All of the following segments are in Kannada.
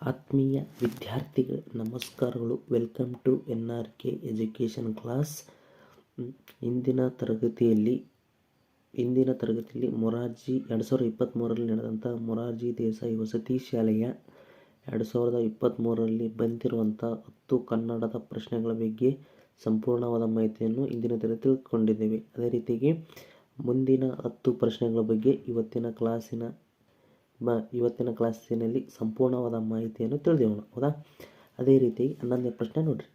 ಆತ್ಮೀಯ ವಿದ್ಯಾರ್ಥಿಗಳು ನಮಸ್ಕಾರಗಳು. Welcome to N R K education class ಇಂದಿನ ತರಗತಿಯಲ್ಲಿ ಇಂದಿನ ತರಗತಿಯಲ್ಲಿ ಮೊರಾರ್ಜಿ ಎರಡು ಸಾವಿರದ ಇಪ್ಪತ್ತ್ಮೂರರಲ್ಲಿ ನಡೆದಂಥ ಮೊರಾರ್ಜಿ ದೇಸಾಯಿ ವಸತಿ ಶಾಲೆಯ ಎರಡು ಸಾವಿರದ ಇಪ್ಪತ್ತ್ಮೂರರಲ್ಲಿ ಬಂದಿರುವಂಥ ಹತ್ತು ಕನ್ನಡದ ಪ್ರಶ್ನೆಗಳ ಬಗ್ಗೆ ಸಂಪೂರ್ಣವಾದ ಮಾಹಿತಿಯನ್ನು ಇಂದಿನ ತರಗತಿ ತಿಳ್ಕೊಂಡಿದ್ದೇವೆ. ಅದೇ ರೀತಿಗೆ ಮುಂದಿನ ಹತ್ತು ಪ್ರಶ್ನೆಗಳ ಬಗ್ಗೆ ಇವತ್ತಿನ ಕ್ಲಾಸಿನ ಬ ಇವತ್ತಿನ ಕ್ಲಾಸಿನಲ್ಲಿ ಸಂಪೂರ್ಣವಾದ ಮಾಹಿತಿಯನ್ನು ತಿಳಿಯೋಣ ಹೌದಾ? ಅದೇ ರೀತಿ ಹನ್ನೊಂದನೇ ಪ್ರಶ್ನೆ ನೋಡಿರಿ.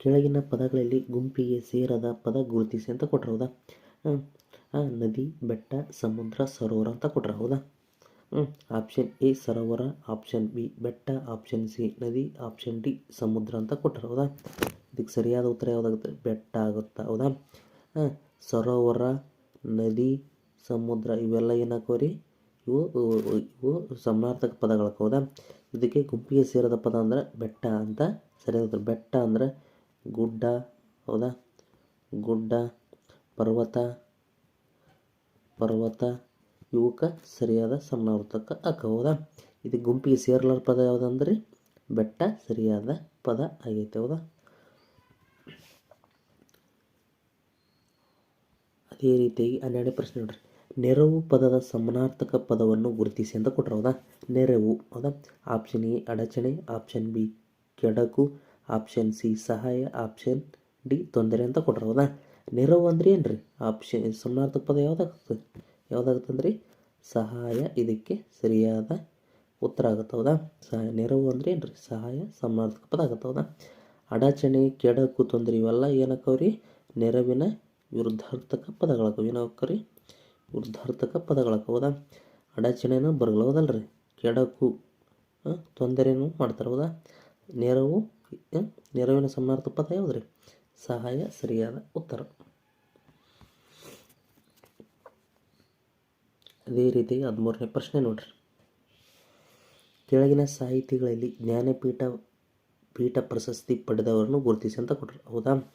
ಕೆಳಗಿನ ಪದಗಳಲ್ಲಿ ಗುಂಪಿಗೆ ಸೇರದ ಪದ ಗುರುತಿಸಿ ಅಂತ ಕೊಟ್ರೆ ಹೌದಾ? ಹಾಂ ನದಿ, ಬೆಟ್ಟ, ಸಮುದ್ರ, ಸರೋವರ ಅಂತ ಕೊಟ್ರೆ ಹೌದಾ? ಹ್ಞೂ ಆಪ್ಷನ್ ಎ, ಸರೋವರ. ಆಪ್ಷನ್ ಬಿ, ಬೆಟ್ಟ. ಆಪ್ಷನ್ ಸಿ, ನದಿ. ಆಪ್ಷನ್ ಡಿ, ಸಮುದ್ರ ಅಂತ ಕೊಟ್ಟರು ಹೌದಾ? ಇದಕ್ಕೆ ಸರಿಯಾದ ಉತ್ತರ ಯಾವುದಾಗುತ್ತೆ? ಬೆಟ್ಟ ಆಗುತ್ತಾ? ಹೌದಾ? ಹಾಂ, ಸರೋವರ, ನದಿ, ಸಮುದ್ರ ಇವೆಲ್ಲ ಏನಾಕವ್ರಿ ಇವು, ಇವು- ಸಮಾರ್ಥಕ ಸಮಾನಾರ್ಥಕ ಪದಗಳಕ್ಕೆ ಹೌದಾ? ಇದಕ್ಕೆ ಗುಂಪಿಗೆ ಸೇರಿದ ಪದ ಅಂದ್ರೆ ಬೆಟ್ಟ ಅಂತ ಸರಿಯಾದ ಬೆಟ್ಟ ಅಂದ್ರೆ ಗುಡ್ಡ, ಹೌದಾ? ಗುಡ್ಡ, ಪರ್ವತ ಪರ್ವತ ಇವಕ್ಕೆ ಸರಿಯಾದ ಸಮಾನಾರ್ಥಕ ಅಕ್ಕ ಹೌದಾ? ಇದು ಗುಂಪಿಗೆ ಸೇರಲಾರ ಪದ ಯಾವುದಂದ್ರೆ? ಬೆಟ್ಟ ಸರಿಯಾದ ಪದ ಆಗೈತೆ, ಹೌದಾ? ಅದೇ ರೀತಿಯಾಗಿ ಹನ್ನೆರಡನೇ ಪ್ರಶ್ನೆ ನೋಡ್ರಿ. ನೆರವು ಪದದ ಸಮನಾರ್ಥಕ ಪದವನ್ನು ಗುರುತಿಸಿ ಅಂತ ಕೊಟ್ಟರು ಹೌದಾ? ನೆರವು, ಹೌದಾ? ಆಪ್ಷನ್ ಎ ಅಡಚಣೆ ಆಪ್ಷನ್ ಬಿ ಕೆಡಕು ಆಪ್ಷನ್ ಸಿ ಸಹಾಯ ಆಪ್ಷನ್ ಡಿ ತೊಂದರೆ ಅಂತ ಕೊಟ್ಟರು ಹೌದಾ? ನೆರವು ಅಂದ್ರೆ ರೀ ಆಪ್ಷನ್ ಸಮನಾರ್ಥಕ ಪದ ಯಾವುದಾಗ್ತದೆ? ಯಾವುದಾಗುತ್ತಂದ್ರೆ ಸಹಾಯ, ಇದಕ್ಕೆ ಸರಿಯಾದ ಉತ್ತರ ಆಗುತ್ತೆ, ಹೌದಾ? ಸಹಾಯ ನೆರವು ಅಂದರೆ ಏನು ರೀ ಸಹಾಯ, ಸಮನಾರ್ಥಕ ಪದ ಆಗುತ್ತೆ, ಹೌದಾ? ಅಡಚಣೆ, ಕೆಡಕು, ತೊಂದರೆ ಇವೆಲ್ಲ ಏನಕ್ಕವ್ರಿ? ನೆರವಿನ ವಿರುದ್ಧಾರ್ಥಕ ಪದಗಳಾಗವು ಏನಾಗ್ಕರಿ ವಿರುದ್ಧಾರ್ಥಕ ಪದಗಳಕ್ಕೆ ಹೌದಾ? ಅಡಚಣೆನ ಹೌದಲ್ರಿ ಕೆಡಕು ತೊಂದರೆಯನ್ನು ಮಾಡ್ತಾರೆ ಹೌದಾ? ನೆರವು ನೆರವಿನ ಸಮರ್ಥ ಪದ ಯಾವುದ್ರಿ? ಸಹಾಯ, ಸರಿಯಾದ ಉತ್ತರ. ಅದೇ ರೀತಿ ಹದಿಮೂರನೇ ಪ್ರಶ್ನೆ ನೋಡ್ರಿ. ಕೆಳಗಿನ ಸಾಹಿತಿಗಳಲ್ಲಿ ಜ್ಞಾನಪೀಠ, ಪೀಠ ಪ್ರಶಸ್ತಿ ಪಡೆದವರನ್ನು ಗುರುತಿಸಿ ಅಂತ ಕೊಟ್ಟರು ಹೌದಾ?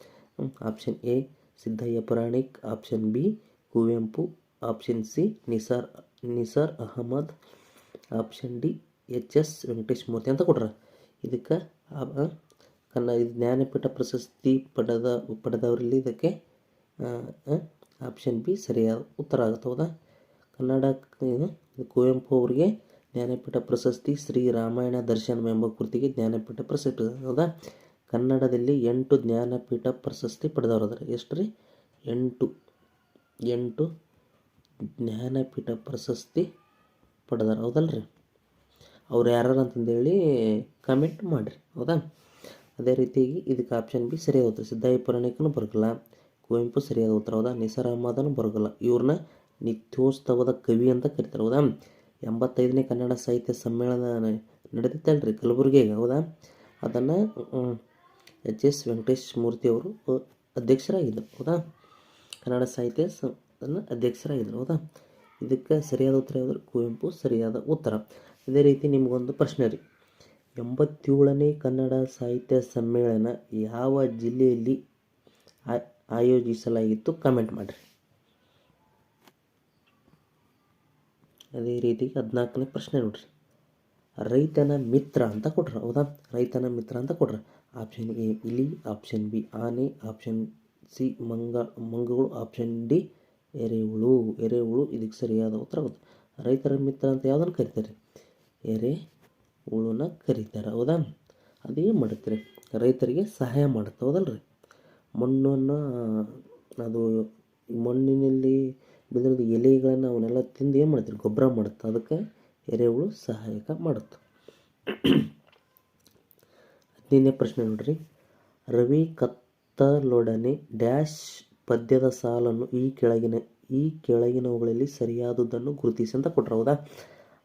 Option A Siddaiah Puranik option B Kuvempu option C, Nisar Nisar Ahmed. Option D, H S Venkatesh Murthy ಅಂತ ಕೊಟ್ರ. ಇದಕ್ಕೆ ಕನ್ನ, ಇದು ಜ್ಞಾನಪೀಠ ಪ್ರಶಸ್ತಿ ಪಡೆದ, ಪಡೆದವರಲ್ಲಿ ಇದಕ್ಕೆ ಆಪ್ಷನ್ ಬಿ ಸರಿಯಾದ ಉತ್ತರ ಆಗುತ್ತೆ, ಹೌದಾ? ಕನ್ನಡ ಕುವೆಂಪು ಅವರಿಗೆ ಜ್ಞಾನಪೀಠ ಪ್ರಶಸ್ತಿ ಶ್ರೀ ರಾಮಾಯಣ ದರ್ಶನ ಎಂಬ ಕೃತಿಗೆ ಜ್ಞಾನಪೀಠ ಪ್ರಶಸ್ತಿ ಹೌದಾ? ಕನ್ನಡದಲ್ಲಿ ಎಂಟು ಜ್ಞಾನಪೀಠ ಪ್ರಶಸ್ತಿ ಪಡೆದವರು ಅದರ. ಎಷ್ಟು ರೀ ಎಂಟು. ಎಂಟು ಜ್ಞಾನಪೀಠ ಪ್ರಶಸ್ತಿ ಪಡೆದಾರ ಹೌದಲ್ರಿ? ಅವ್ರು ಯಾರು ಅಂತಂದೇಳಿ ಕಮೆಂಟ್ ಮಾಡಿರಿ, ಹೌದಾ? ಅದೇ ರೀತಿಯಾಗಿ ಇದಕ್ಕೆ ಆಪ್ಷನ್ ಬಿ ಸರಿಯಾದ ಉತ್ತರ. ಸಿದ್ದಾಯಿ ಪುರಾಣಿಕನೂ ಬರಗಲ್ಲ ಕುವೆಂಪು ಸರಿಯಾದ ಉತ್ತರ, ಹೌದಾ? ನಿಸಾರ್ ಅಹಮದನು ಬರಗಲ್ಲ ಇವ್ರನ್ನ ನಿತ್ಯೋತ್ಸವದ ಕವಿ ಅಂತ ಕರಿತಾರೆ, ಹೌದಾ? ಎಂಬತ್ತೈದನೇ ಕನ್ನಡ ಸಾಹಿತ್ಯ ಸಮ್ಮೇಳನ ನಡೆದಿತ್ತಲ್ರಿ ಕಲಬುರಗಿಗೆ ಹೌದಾ? ಅದನ್ನು ಎಚ್ ಎಸ್ ವೆಂಕಟೇಶ್ ಮೂರ್ತಿಯವರು ಅಧ್ಯಕ್ಷರಾಗಿದ್ದರು ಹೌದಾ? ಕನ್ನಡ ಸಾಹಿತ್ಯ ಸ ಅದನ್ನು ಅಧ್ಯಕ್ಷರಾಗಿದ್ದರು. ಹೌದಾ? ಇದಕ್ಕೆ ಸರಿಯಾದ ಉತ್ತರ ಯಾವುದು? ಕುವೆಂಪು ಸರಿಯಾದ ಉತ್ತರ. ಅದೇ ರೀತಿ ನಿಮಗೊಂದು ಪ್ರಶ್ನೆ ರೀ. ಎಂಬತ್ತೇಳನೇ ಕನ್ನಡ ಸಾಹಿತ್ಯ ಸಮ್ಮೇಳನ ಯಾವ ಜಿಲ್ಲೆಯಲ್ಲಿ ಆಯೋಜಿಸಲಾಗಿತ್ತು? ಕಮೆಂಟ್ ಮಾಡಿರಿ. ಅದೇ ರೀತಿ ಹದಿನಾಲ್ಕನೇ ಪ್ರಶ್ನೆ ನೋಡ್ರಿ. ರೈತನ ಮಿತ್ರ ಅಂತ ಕೊಟ್ರ. ಹೌದಾ? ರೈತನ ಮಿತ್ರ ಅಂತ ಕೊಟ್ರ. ಆಪ್ಷನ್ ಎ ಇಲಿ ಆಪ್ಷನ್ ಬಿ ಆನೆ ಆಪ್ಷನ್ ಸಿ ಮಂಗ, ಮಂಗಗಳು ಆಪ್ಷನ್ ಡಿ ಎರೆಹುಳು ಎರೆಹುಳು ಇದಕ್ಕೆ ಸರಿಯಾದ ಉತ್ತರ ಆಗುತ್ತೆ ರೈತರ ಮಿತ್ರ ಅಂತ ಯಾವುದನ್ನು ಕರಿತಾರೆ? ಎರೆ ಹುಳುನ ಕರೀತಾರೆ, ಹೌದಾ? ಅದೇನು ಮಾಡುತ್ತೆ ರೈತರಿಗೆ ಸಹಾಯ ಮಾಡುತ್ತೆ, ಹೌದಲ್ರಿ? ಮಣ್ಣನ್ನು, ಅದು ಮಣ್ಣಿನಲ್ಲಿ ಬೆಳೆದ ಎಲೆಗಳನ್ನು ಅವನ್ನೆಲ್ಲ ತಿಂದು ಏನು ಮಾಡುತ್ತೆ ಗೊಬ್ಬರ ಮಾಡುತ್ತೆ? ಅದಕ್ಕೆ ಎರೆಹುಳು ಸಹಾಯಕ ಮಾಡುತ್ತೆ. ಹದಿನೈದನೇ ಪ್ರಶ್ನೆ ನೋಡ್ರಿ. ರವಿ ಕತ್ತಲೊಡನೆ ಡ್ಯಾಶ್ ಪದ್ಯದ ಸಾಲನ್ನು ಈ ಕೆಳಗಿನ ಈ ಕೆಳಗಿನವುಗಳಲ್ಲಿ ಸರಿಯಾದದ್ದನ್ನು ಗುರುತಿಸಿ ಅಂತ ಕೊಟ್ಟರು ಹೌದಾ?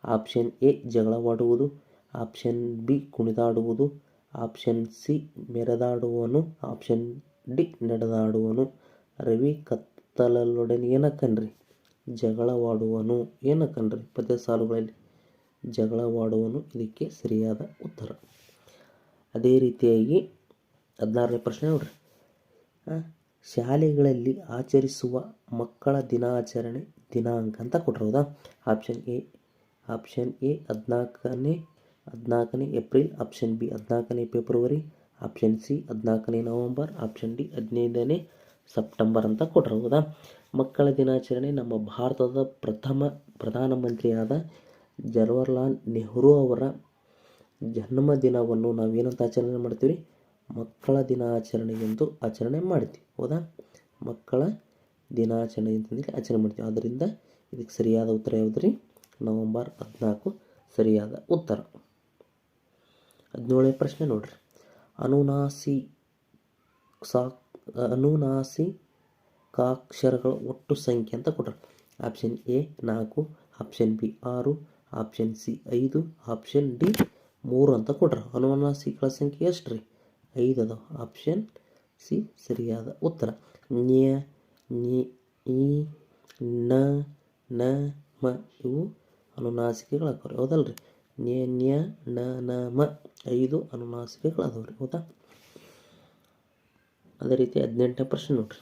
ಆಪ್ಷನ್ ಎ, ಜಗಳವಾಡುವುದು. ಆಪ್ಷನ್ ಬಿ, ಕುಣಿದಾಡುವುದು. ಆಪ್ಷನ್ ಸಿ, ಮೆರೆದಾಡುವನು. ಆಪ್ಷನ್ ಡಿ, ನಡೆದಾಡುವನು. ರವಿ ಕತ್ತಲಲ್ಲೊಡನೆ ಏನಕ್ಕನ್ರಿ ಜಗಳವಾಡುವನು. ಏನಕ್ಕನ್ರಿ ಪದ್ಯ ಸಾಲುಗಳಲ್ಲಿ. ಜಗಳವಾಡುವನು. ಇದಕ್ಕೆ ಸರಿಯಾದ ಉತ್ತರ. ಅದೇ ರೀತಿಯಾಗಿ ಹದಿನಾರನೇ ಪ್ರಶ್ನೆ ನೋಡ್ರಿ. ಶಾಲೆಗಳಲ್ಲಿ ಆಚರಿಸುವ ಮಕ್ಕಳ ದಿನಾಚರಣೆ ದಿನಾಂಕ ಅಂತ ಕೊಟ್ಟಿರೋದಾ? ಆಪ್ಷನ್ ಎ ಆಪ್ಷನ್ ಎ ಹದಿನಾಲ್ಕನೇ ಹದಿನಾಲ್ಕನೇ ಏಪ್ರಿಲ್ ಆಪ್ಷನ್ ಬಿ ಹದಿನಾಲ್ಕನೇ ಫೆಬ್ರವರಿ ಆಪ್ಷನ್ ಸಿ ಹದಿನಾಲ್ಕನೇ ನವಂಬರ್ ಆಪ್ಷನ್ ಡಿ ಹದಿನೈದನೇ ಸೆಪ್ಟೆಂಬರ್ ಅಂತ ಕೊಟ್ಟರು ಹೌದಾ ಮಕ್ಕಳ ದಿನಾಚರಣೆ ನಮ್ಮ ಭಾರತದ ಪ್ರಥಮ ಪ್ರಧಾನಮಂತ್ರಿಯಾದ ಜವಾಹರ್ಲಾಲ್ ನೆಹರು ಅವರ ಜನ್ಮದಿನವನ್ನು ನಾವೇನಂತ ಆಚರಣೆ ಮಾಡ್ತೀವಿ? ಮಕ್ಕಳ ದಿನಾಚರಣೆ ಎಂದು ಆಚರಣೆ ಮಾಡ್ತೀವಿ, ಹೌದಾ? ಮಕ್ಕಳ ದಿನಾಚರಣೆ ಅಂತಂದೇಳಿ ಆಚರಣೆ ಮಾಡ್ತೀವಿ. ಆದ್ದರಿಂದ ಇದಕ್ಕೆ ಸರಿಯಾದ ಉತ್ತರ ಯಾವುದು ರೀ ನವಂಬರ್ ಹದಿನಾಲ್ಕು ಸರಿಯಾದ ಉತ್ತರ. ಹದಿನೇಳನೇ ಪ್ರಶ್ನೆ ನೋಡ್ರಿ. ಅನುನಾಸಿ ಸಾ, ಅನುನಾಸಿ ಕಾಕ್ಷರಗಳ ಒಟ್ಟು ಸಂಖ್ಯೆ ಅಂತ ಕೊಟ್ಟರು ಆಪ್ಷನ್ ಎ ನಾಲ್ಕು, ಆಪ್ಷನ್ ಬಿ ಆರು, ಆಪ್ಷನ್ ಸಿ ಐದು, ಆಪ್ಷನ್ ಡಿ ಮೂರು ಅಂತ ಕೊಟ್ರು. ಅನುನಾಸಿಗಳ ಸಂಖ್ಯೆ ಎಷ್ಟು ರೀ ಐದು ಅದಾವ ಆಪ್ಷನ್ ಸಿ ಸರಿಯಾದ ಉತ್ತರ ನ್ಯ ನಿ ಈ ನ ನ ಮ ಇವು ಅನುನಾಸಿಕೆಗಳಾಕವ್ರಿ ಹೌದಲ್ರಿ ನ್ಯ ನ್ಯ ನ ನ ಮ ಐದು ಅನುನಾಸಿಕೆಗಳು ಅದಾವ್ರಿ ಹೌದಾ ಅದೇ ರೀತಿ ಹದಿನೆಂಟನೇ ಪ್ರಶ್ನೆ ನೋಡ್ರಿ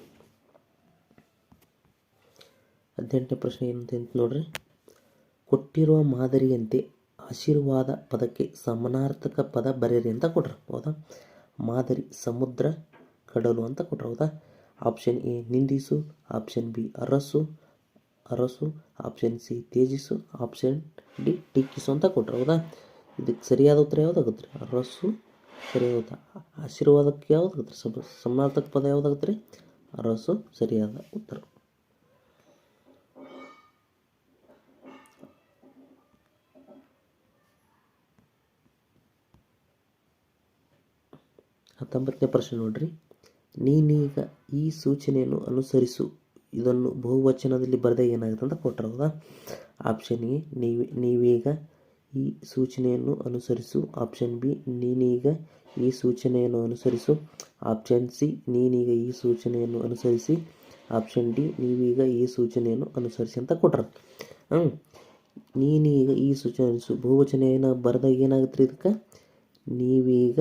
ಹದಿನೆಂಟನೇ ಪ್ರಶ್ನೆ ಏನಂತ ಅಂತ ನೋಡ್ರಿ ಕೊಟ್ಟಿರುವ ಮಾದರಿಯಂತೆ ಆಶೀರ್ವಾದ ಪದಕ್ಕೆ ಸಮಾನಾರ್ಥಕ ಪದ ಬರೆಯಿರಿ ಅಂತ ಕೊಡ್ರಿ ಹೌದಾ ಮಾದರಿ ಸಮುದ್ರ ಕಡಲು ಅಂತ ಕೊಟ್ಟರು ಹೌದಾ? ಆಪ್ಷನ್ ಎ ನಿಂದಿಸು. ಆಪ್ಷನ್ ಬಿ ಅರಸು. ಅರಸು. ಆಪ್ಷನ್ ಸಿ ತೇಜಿಸು ಆಪ್ಷನ್ ಡಿ ಟೀಕಿಸು ಅಂತ ಕೊಟ್ಟರು ಹೌದಾ? ಇದಕ್ಕೆ ಸರಿಯಾದ ಉತ್ತರ ಯಾವುದಾಗುತ್ತೆ ರೀ? ಅರಸು. ಸರಿಯಾದ ಉತ್ತರ. ಆಶೀರ್ವಾದಕ್ಕೆ ಯಾವುದಾಗುತ್ತೆ ಸಮ ಸಮಾರ್ಥಕ ಪದ ಯಾವುದಾಗುತ್ತೆ ರೀ? ಅರಸು. ಸರಿಯಾದ ಉತ್ತರ. ಹತ್ತೊಂಬತ್ತನೇ ಪ್ರಶ್ನೆ ನೋಡ್ರಿ. ನೀನೀಗ ಈ ಸೂಚನೆಯನ್ನು ಅನುಸರಿಸು. ಇದನ್ನು ಬಹುವಚನದಲ್ಲಿ ಬರೆದ ಏನಾಗುತ್ತೆ ಅಂತ ಕೊಟ್ಟರು ಆಪ್ಷನ್ ಎ ನೀವು, ನೀವೀಗ ಈ ಸೂಚನೆಯನ್ನು ಅನುಸರಿಸು. ಆಪ್ಷನ್ ಬಿ ನೀನೀಗ ಈ ಸೂಚನೆಯನ್ನು ಅನುಸರಿಸು. ಆಪ್ಷನ್ ಸಿ ನೀನೀಗ ಈ ಸೂಚನೆಯನ್ನು ಅನುಸರಿಸಿ. ಆಪ್ಷನ್ ಡಿ ನೀವೀಗ ಈ ಸೂಚನೆಯನ್ನು ಅನುಸರಿಸಿ ಅಂತ ಕೊಟ್ರು. ಹ್ಞೂ ನೀನೀಗ ಈ ಸೂಚನೆ ಅನುಸು ಬಹುವಚನ ಏನ ಬರೆದಾಗ ಏನಾಗುತ್ತೆ ಇದಕ್ಕೆ? ನೀವೀಗ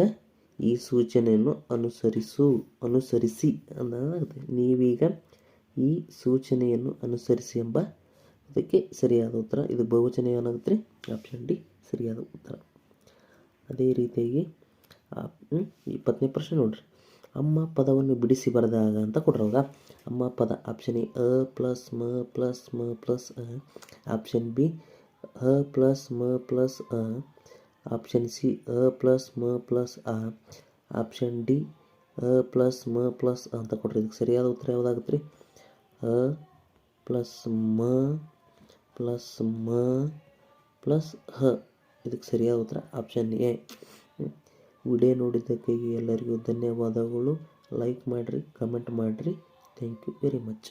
ಈ ಸೂಚನೆಯನ್ನು ಅನುಸರಿಸು, ಅನುಸರಿಸಿ ಅನ್ನೋದಾಗುತ್ತೆ ನೀವೀಗ ಈ ಸೂಚನೆಯನ್ನು ಅನುಸರಿಸಿ ಎಂಬ ಅದಕ್ಕೆ ಸರಿಯಾದ ಉತ್ತರ. ಇದು ಬಹುವಚನ ಏನಾಗುತ್ತೆ ಆಪ್ಷನ್ ಡಿ ಸರಿಯಾದ ಉತ್ತರ. ಅದೇ ರೀತಿಯಾಗಿ ಇಪ್ಪತ್ತನೇ ಪ್ರಶ್ನೆ ನೋಡ್ರಿ. ಅಮ್ಮ ಪದವನ್ನು ಬಿಡಿಸಿ ಬರೆದಾಗ ಅಂತ ಕೊಟ್ರವಾಗ ಅಮ್ಮ ಪದ ಆಪ್ಷನ್ ಎ, ಅ ಪ್ಲಸ್ ಮ ಪ್ಲಸ್ ಮ ಪ್ಲಸ್ ಅ. ಆಪ್ಷನ್ ಬಿ, ಅ ಪ್ಲಸ್ ಮ ಪ್ಲಸ್ ಅ. ಆಪ್ಷನ್ ಸಿ ಅ ಪ್ಲಸ್ ಮ ಪ್ಲಸ್ ಆ ಆಪ್ಷನ್ ಡಿ ಅ ಪ್ಲಸ್ ಮ ಪ್ಲಸ್ ಅಂತ ಕೊಡ್ರಿ ಇದಕ್ಕೆ ಸರಿಯಾದ ಉತ್ತರ ಯಾವುದಾಗುತ್ತೆ ರೀ ಅ ಪ್ಲಸ್ ಮ ಪ್ಲಸ್ ಮ ಪ್ಲಸ್ ಹ ಇದಕ್ಕೆ ಸರಿಯಾದ ಉತ್ತರ ಆಪ್ಷನ್ ಎ ವಿಡಿಯೋ ನೋಡಿದ್ದಕ್ಕೆ ಎಲ್ಲರಿಗೂ ಧನ್ಯವಾದಗಳು. ಲೈಕ್ ಮಾಡಿರಿ ಕಮೆಂಟ್ ಮಾಡಿರಿ. Thank you very much